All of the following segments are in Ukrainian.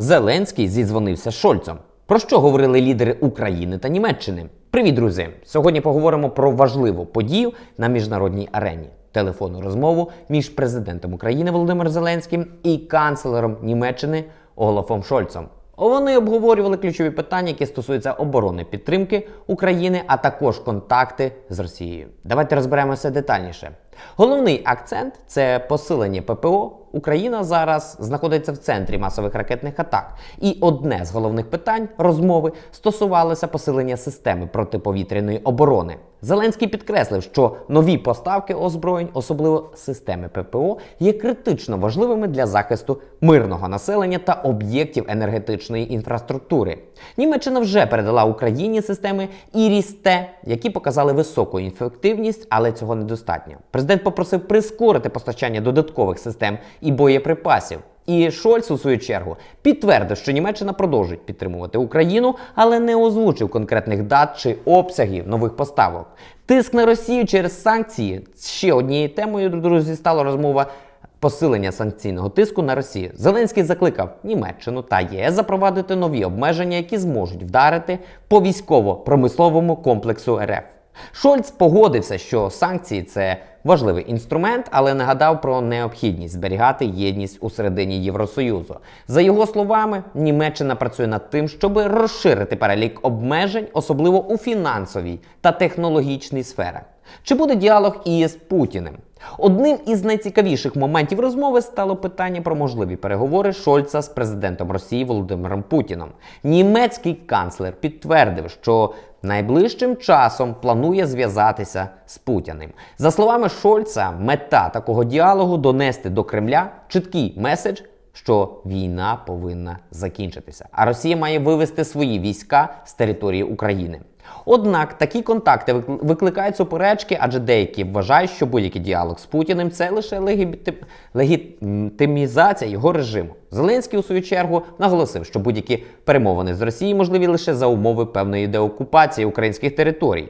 Зеленський зідзвонився з Шольцом. Про що говорили лідери України та Німеччини? Привіт, друзі! Сьогодні поговоримо про важливу подію на міжнародній арені. Телефонну розмову між президентом України Володимиром Зеленським і канцлером Німеччини Олафом Шольцом. Вони обговорювали ключові питання, які стосуються оборони підтримки України, а також контакти з Росією. Давайте розберемося детальніше. Головний акцент це посилення ППО. Україна зараз знаходиться в центрі масових ракетних атак. І одне з головних питань розмови стосувалося посилення системи протиповітряної оборони. Зеленський підкреслив, що нові поставки озброєнь, особливо системи ППО, є критично важливими для захисту мирного населення та об'єктів енергетичної інфраструктури. Німеччина вже передала Україні системи ІРІС-Т, які показали високу ефективність, але цього недостатньо. Президент попросив прискорити постачання додаткових систем і боєприпасів. І Шольц, у свою чергу, підтвердив, що Німеччина продовжить підтримувати Україну, але не озвучив конкретних дат чи обсягів нових поставок. Тиск на Росію через санкції ще однією темою, друзі, стала розмова. Посилення санкційного тиску на Росію Зеленський закликав Німеччину та ЄС запровадити нові обмеження, які зможуть вдарити по військово-промисловому комплексу РФ. Шольц погодився, що санкції це важливий інструмент, але нагадав про необхідність зберігати єдність у середині Євросоюзу. За його словами, Німеччина працює над тим, щоб розширити перелік обмежень, особливо у фінансовій та технологічній сферах. Чи буде діалог із Путіним? Одним із найцікавіших моментів розмови стало питання про можливі переговори Шольца з президентом Росії Володимиром Путіном. Німецький канцлер підтвердив, що найближчим часом планує зв'язатися з Путіним. За словами Шольца, мета такого діалогу донести до Кремля чіткий меседж. Що війна повинна закінчитися, а Росія має вивести свої війська з території України. Однак такі контакти викликають суперечки, адже деякі вважають, що будь-який діалог з Путіним це лише легітим- легітимізація його режиму. Зеленський у свою чергу наголосив, що будь-які перемовини з Росією можливі лише за умови певної деокупації українських територій.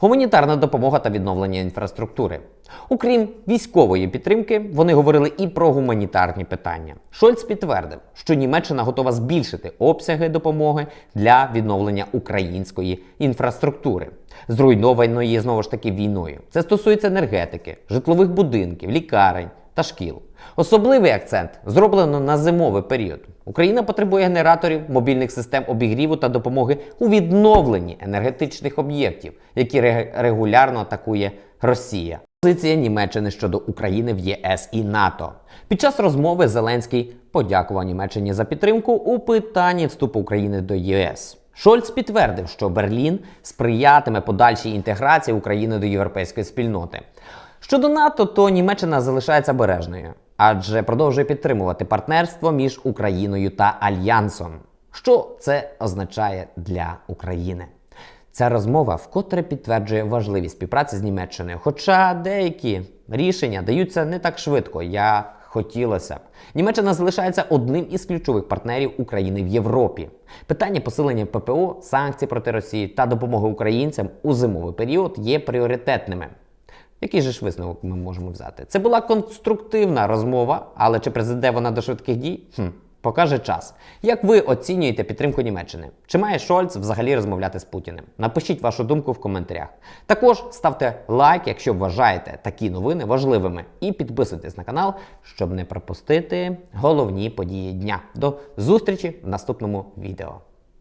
Гуманітарна допомога та відновлення інфраструктури. Окрім військової підтримки, вони говорили і про гуманітарні питання. Шольц підтвердив, що Німеччина готова збільшити обсяги допомоги для відновлення української інфраструктури, зруйнованої знову ж таки війною. Це стосується енергетики, житлових будинків, лікарень та шкіл. Особливий акцент зроблено на зимовий період. Україна потребує генераторів, мобільних систем обігріву та допомоги у відновленні енергетичних об'єктів, які регулярно атакує Росія. Позиція Німеччини щодо України в ЄС і НАТО. Під час розмови Зеленський подякував Німеччині за підтримку у питанні вступу України до ЄС. Шольц підтвердив, що Берлін сприятиме подальшій інтеграції України до європейської спільноти. Щодо НАТО, то Німеччина залишається обережною, адже продовжує підтримувати партнерство між Україною та Альянсом. Що це означає для України? Ця розмова вкотре підтверджує важливість співпраці з Німеччиною, хоча деякі рішення даються не так швидко, як хотілося б. Німеччина залишається одним із ключових партнерів України в Європі. Питання посилення ППО, санкцій проти Росії та допомоги українцям у зимовий період є пріоритетними. Який же ж висновок ми можемо взяти? Це була конструктивна розмова, але чи призведе вона до швидких дій? Хм, покаже час. Як ви оцінюєте підтримку Німеччини? Чи має Шольц взагалі розмовляти з Путіним? Напишіть вашу думку в коментарях. Також ставте лайк, якщо вважаєте такі новини важливими, і підписуйтесь на канал, щоб не пропустити головні події дня. До зустрічі в наступному відео.